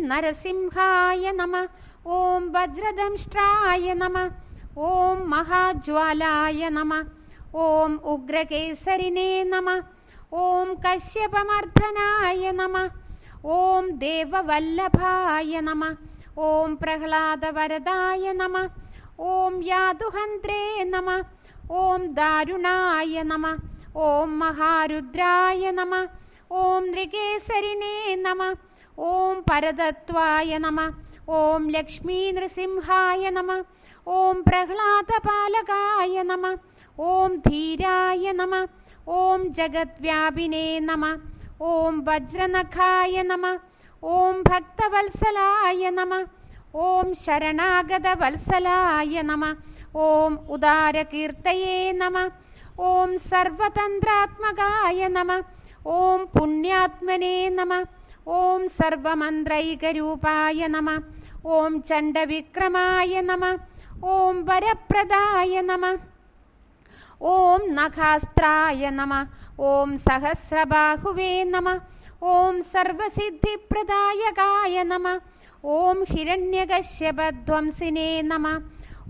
ഓം നരസിംഹായ നമ ഓം വജ്രദംഷ്ട്രായ നമ ഓം മഹാജ്വാലായ നമ ഓം ഉഗ്രകേസരിനേ നമ ഓം കശ്യപമർദ്ദനായ നമ ഓം ദേവവല്ലഭായ നമ ഓം പ്രഹ്ലാദവരദായ നമ ഓം യാതുഹന്ത്രേ നമ ഓം ദാരുണായ നമ ഓം മഹാരുദ്രായ നമ ഓം नमः ഓം പരതത്വായ നമ ഓം ലക്ഷ്മീ നൃസിംഹായ നമ ഓം പ്രഹ്ലാദപാലകായ നമ ഓം ധീരായ നമ ഓം ജഗദ്വ്യാപിനേ നമ ഓം വജ്രനഖായ നമ ഓം ഭക്തവത്സലായ നമ ഓം ശരണാഗതവത്സലായ നമ ഓം ഉദാരകീർത്തയേ നമ ഓം സർവതന്ത്രാത്മകായ നമ ഓം പുണ്യാത്മനേ നമ ഓം സർവമന്ത്രൈകരൂപായ നമ. ഓം ചണ്ഡവിക്രമായ നമ. ഓം വരപ്രദായ നമ. ഓം നഖാസ്ത്രായ നമ. ഓം സഹസ്രബാഹുവേ നമ. ഓം സർവസിദ്ധിപ്രദായകായ നമ. ഓം ഹിരണ്യകശ്യപധ്വംസിനേ നമ.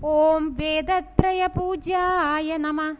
ഓം വേദത്രയപൂജായ നമ.